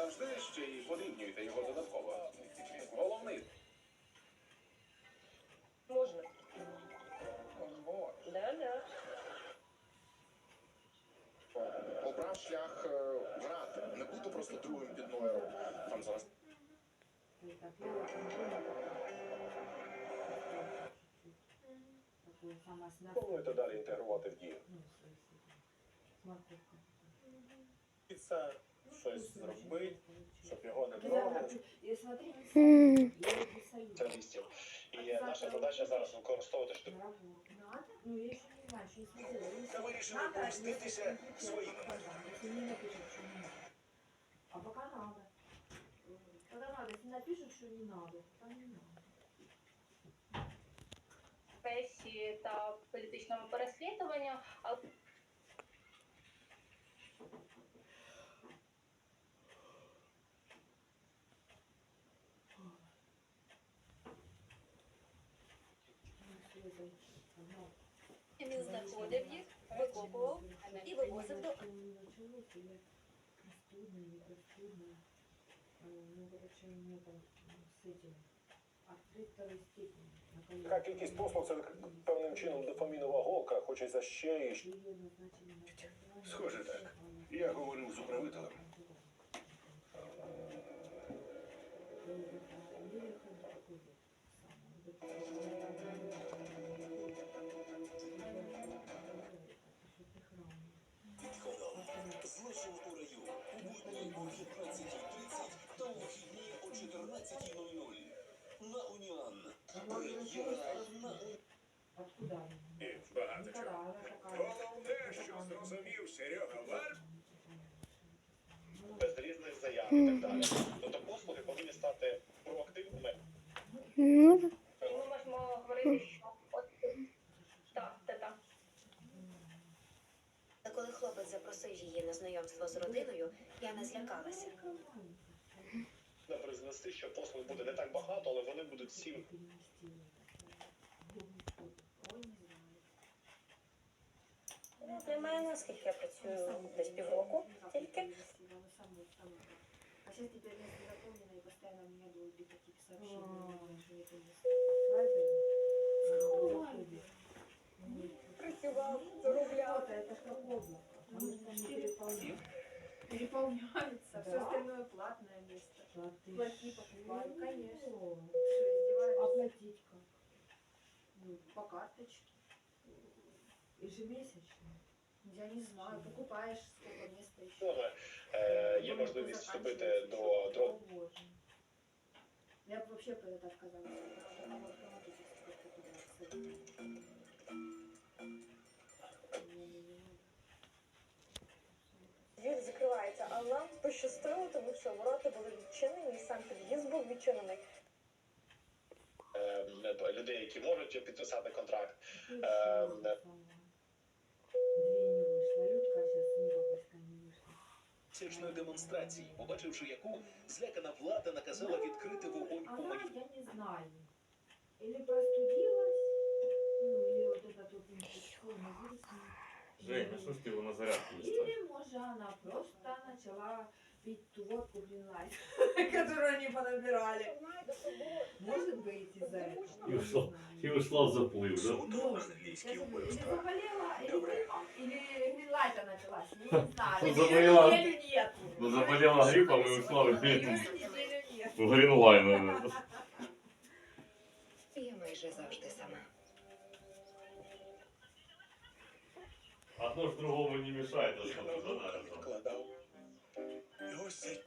завжди ще й порівнюйте його додатково. Головний Можно. Да, да. обрав шлях е, грати, не бути просто другим під номером. Там зараз плануєте далі інтегрувати в дію. Це щось зробити, щоб його не трогали. Терористів. І наша задача зараз використовувати що? Ну, не смотрела. Та вирішили помститися своїми надо. А пока надо. Пока надо. Если напишут, что не надо, пока не надо. репресії та політичного переслідування, він знаходив їх, викопував і вивозив до. Така кількість послуг це певним чином дофамінова голка, хочеться ще і. Схоже так. Я говорив з управителем. 14.00. На Уніан. Прем'єра на Откуда? І багато чого. Головне, що зрозумів Серега Вар. без різних заяв і так далі. Тобто послуги повинні стати проактивними. Ну, і ми можемо говорити, що от так, це так. Та коли хлопець запросив її на знайомство з родиною, я не злякалася. Призвести, що послуг буде не так багато, але вони будуть всім Ну, для мене, скільки я працюю десь півроку тільки. А сейчас теперь место заполнено и постоянно мне будут бить какие-то сообщения. что это не Працював, Работа, это ж как облако. Переполняется, все остальное платное место. Да ты Плати, что? покупай, конечно. Что, издеваешься? Оплатить как? Ну, по карточке. Ежемесячно? Я не знаю, покупаєш сколько места еще. Може, е, є можливість вступити до дрон. О, Боже. Я бы вообще бы это отказалась. потому что оно автоматически как-то туда отсылает. Двір закривається, а нам пощастило, тому що ворота під'їзд був відчинений. Е, людей, які можуть підписати контракт. Ты Эм, что, да. сама? Две не вышла. Людка сейчас не бабушка не вышла. Січної демонстрації, побачивши яку, злякана влада наказала відкрити вогонь по Она, маніфесту. я не знаю. Или простудилась, ну, или вот этот вот инфекционный вирус. Жень, а что ж ты его на зарядку не ставишь? Или, может, она просто начала Пить ту водку Greenlight, которую они понабирали. Может быть, из-за этого. И ушла, и ушла в заплыв, да? Вбивство. или заболела, или Greenlight началась. Не знаю. Ну, заболела. неделю нет. Ну, заболела гриппом и ушла в Гринлайн. Я майже завжди сама. Одно ж другому не мешает, а что ты Давно задали. відкладав. І ось цей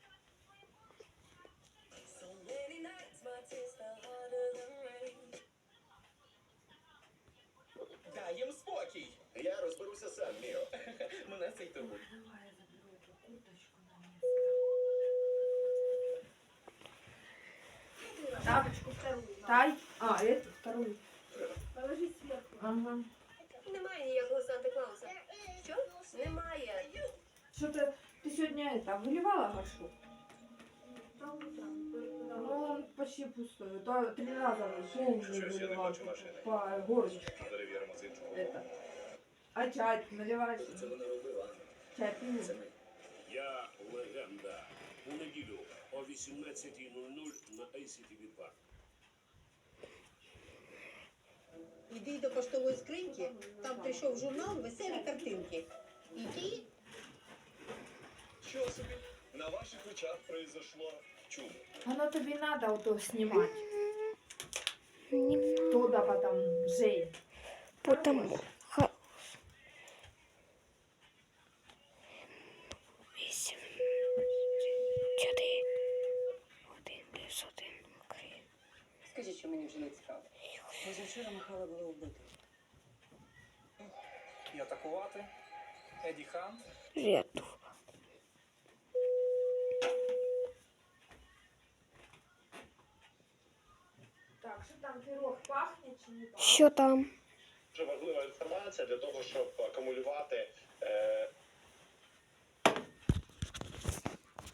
Дай їм спокій. Я розберуся сам, Міо. Мене цей турбує. Давай я заберу эту курточку на место. Тапочку вторую. Тай. А, эту вторую. Положи сверху. Ага. ты сегодня это выливала горшок? Там утром. Ну, он почти пустой. То три раза полный Щось я не выливал бачу машини. по горлышку. Перевіримо з іншого. Это. А чай ты наливаешь? Це вона робила. Чай пил? Я легенда. у неділю о 18.00 на ACTV 2. Іди до поштової скриньки, там прийшов журнал веселі картинки. Іди. що собі? На ваших очах произошло чудо. Оно тобі надо ото знімати. Туда потом, Жень. Потому ха... Вісім. Чотири. Один плюс один. Окей. Скажіть, що мені вже не цікаво. Позавчора Михайла було вбито. І атакувати. Еді Хан. Ряду. Так, що там пірог пахне чи не пахне? Що там? Дуже важлива інформація для того, щоб акумулювати. Е